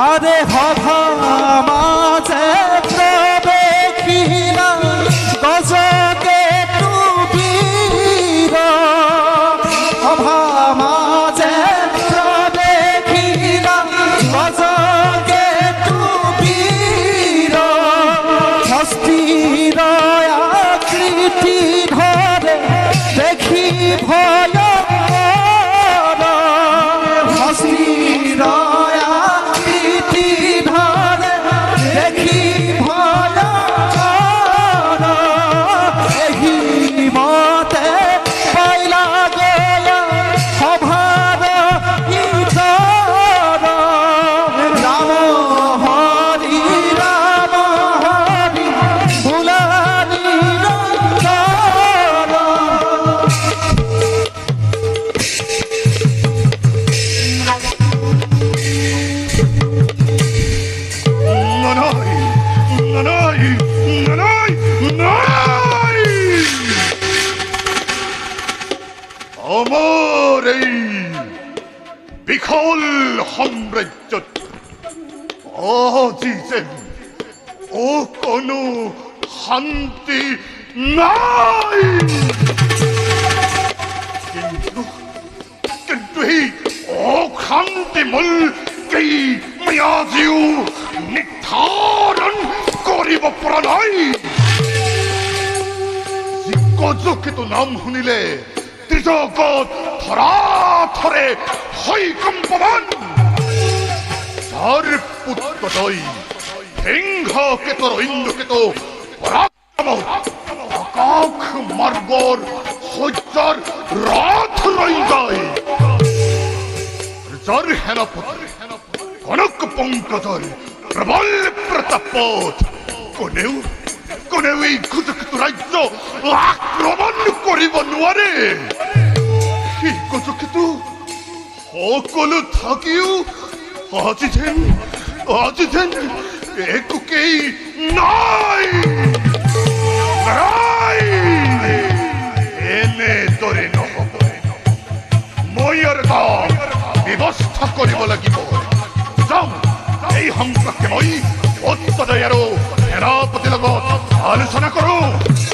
আরে হা আমার এই বিকল সাম্রাজ্য। আজি যেন ও কোনো শান্তি নাই। কিন্তু কিন্তু এই অশান্তিমূল কেই ম্যাজিও নিৰ্ধাৰণ কৰিব পৰা নাই। গজকেতু নাম শুনিলে ধৰা ধৰে হৈকম্পমান যাৰ পুত্ৰদয় সিংহকেতুৰ অন্যকেতু পৰাক্ৰম আকাশ মাৰ্গৰ সহ্যৰ ৰথ ৰৈ যায় যাৰ সেনাপতি কনক পংকজৰ প্ৰবল প্ৰতাপত কোনেও কুজকেতু ৰাজ্য আক্ৰমণ কৰিব নোৱাৰে সেই কুজকেতু সকলো থাকিও। আজি যেন আজি যেন একোকেই নাই এনেদৰে নহ'ব। মই আৰু ব্যৱস্থা কৰিব লাগিব। যাওঁ, এই সম্পৰ্কে মই উত্তদয় আৰু সেনাপতিৰ লগত アルソナコロ